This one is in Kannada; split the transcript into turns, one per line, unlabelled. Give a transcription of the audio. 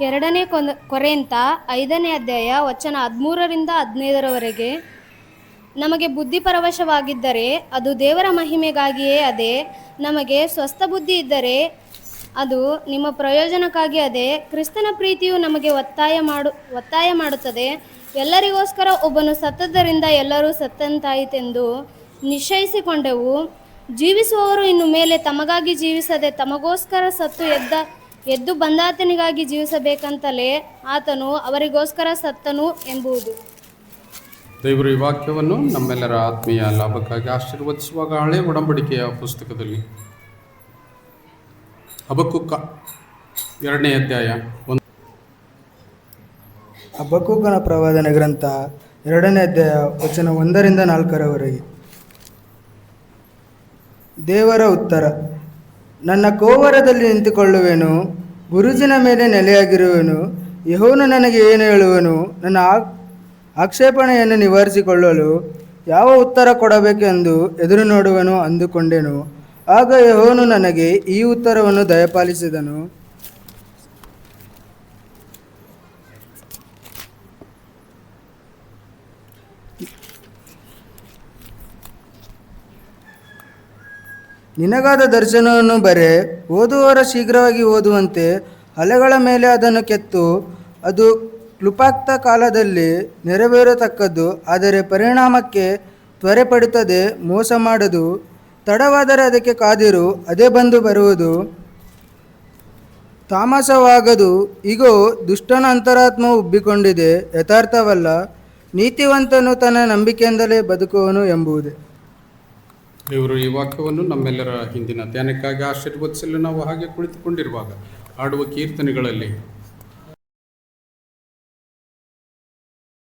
ಎರಡನೇ ಕೊನ, ಕೊರೆಂತ ಐದನೇ ಅಧ್ಯಾಯ ವಚನ ಹದಿಮೂರರಿಂದ ಹದಿನೈದರವರೆಗೆ. ನಮಗೆ ಬುದ್ಧಿಪರವಶವಾಗಿದ್ದರೆ ಅದು ದೇವರ ಮಹಿಮೆಗಾಗಿಯೇ ಅದೇ, ನಮಗೆ ಸ್ವಸ್ಥ ಬುದ್ಧಿ ಇದ್ದರೆ ಅದು ನಿಮ್ಮ ಪ್ರಯೋಜನಕ್ಕಾಗಿ ಅದೇ, ಕ್ರಿಸ್ತನ ಪ್ರೀತಿಯು ನಮಗೆ ಒತ್ತಾಯ ಮಾಡು, ಒತ್ತಾಯ ಮಾಡುತ್ತದೆ. ಎಲ್ಲರಿಗೋಸ್ಕರ ಒಬ್ಬನು ಸತ್ತದ್ದರಿಂದ ಎಲ್ಲರೂ ಸತ್ತಂತಾಯಿತೆಂದು ನಿಶ್ಚಯಿಸಿಕೊಂಡೆವು. ಜೀವಿಸುವವರು ಇನ್ನು ಮೇಲೆ ತಮಗಾಗಿ ಜೀವಿಸದೆ ತಮಗೋಸ್ಕರ ಸತ್ತು ಎದ್ದ ಎದ್ದು ಬಂದಾತನಿಗಾಗಿ ಜೀವಿಸಬೇಕಂತಲೇ ಆತನು ಅವರಿಗೋಸ್ಕರ ಸತ್ತನು ಎಂಬುದು.
ದೇವರು ಈ ವಾಕ್ಯವನ್ನು ನಮ್ಮೆಲ್ಲರ ಆತ್ಮೀಯ ಲಾಭಕ್ಕಾಗಿ ಆಶೀರ್ವದಿಸುವಾಗ ಹಳೆ ಒಡಂಬಡಿಕೆಯ ಪುಸ್ತಕದಲ್ಲಿ. ಅಬಕುಕ್ಕ ಎರಡನೇ ಅಧ್ಯಾಯ ಒಂದು.
ಹಬ್ಬಕ್ಕೂಕನ ಪ್ರವಾದನ ಗ್ರಂಥ ಎರಡನೇ ಅಧ್ಯಾಯ ವಚನ ಒಂದರಿಂದ ನಾಲ್ಕರವರೆಗೆ. ದೇವರ ಉತ್ತರ. ನನ್ನ ಕೋವರದಲ್ಲಿ ನಿಂತುಕೊಳ್ಳುವೆನು, ಗುರುಜಿನ ಮೇಲೆ ನೆಲೆಯಾಗಿರುವೆನು ಯಹೋನು ನನಗೆ ಏನು ಹೇಳುವನು, ನನ್ನ ಆಕ್ಷೇಪಣೆಯನ್ನು ನಿವಾರಿಸಿಕೊಳ್ಳಲು ಯಾವ ಉತ್ತರ ಕೊಡಬೇಕೆಂದು ಎದುರು ನೋಡುವನು ಅಂದುಕೊಂಡೆನು. ಆಗ ಯಹೋನು ನನಗೆ ಈ ಉತ್ತರವನ್ನು ದಯಪಾಲಿಸಿದನು. ನಿನಗಾದ ದರ್ಶನವನ್ನು ಬರೆ, ಓದುವವರ ಶೀಘ್ರವಾಗಿ ಓದುವಂತೆ ಅಲೆಗಳ ಮೇಲೆ ಅದನ್ನು ಕೆತ್ತು, ಅದು ಕ್ಲುಪಾಕ್ತ ಕಾಲದಲ್ಲಿ ನೆರವೇರತಕ್ಕದ್ದು, ಆದರೆ ಪರಿಣಾಮಕ್ಕೆ ತ್ವರೆ ಪಡುತ್ತದೆ ಮೋಸ ಮಾಡದು, ತಡವಾದರೆ ಅದಕ್ಕೆ ಕಾದಿರು, ಅದೇ ಬಂದು ಬರುವುದು. ತಾಮಸವಾಗದು, ಇಗೋ, ದುಷ್ಟನ ಅಂತರಾತ್ಮ ಉಬ್ಬಿಕೊಂಡಿದೆ, ಯಥಾರ್ಥವಲ್ಲ, ನೀತಿವಂತನು ತನ್ನ ನಂಬಿಕೆಯಿಂದಲೇ ಬದುಕುವನು ಎಂಬುದೇ.
ದೇವರು ಈ ವಾಕ್ಯವನ್ನು ನಮ್ಮೆಲ್ಲರ ಹಿಂದಿನ ಧ್ಯಾನಕ್ಕಾಗಿ ಆಶೀರ್ವದಿಸಲು ನಾವು ಹಾಗೆ ಕುಳಿತುಕೊಂಡಿರುವಾಗ ಹಾಡುವ ಕೀರ್ತನೆಗಳಲ್ಲಿ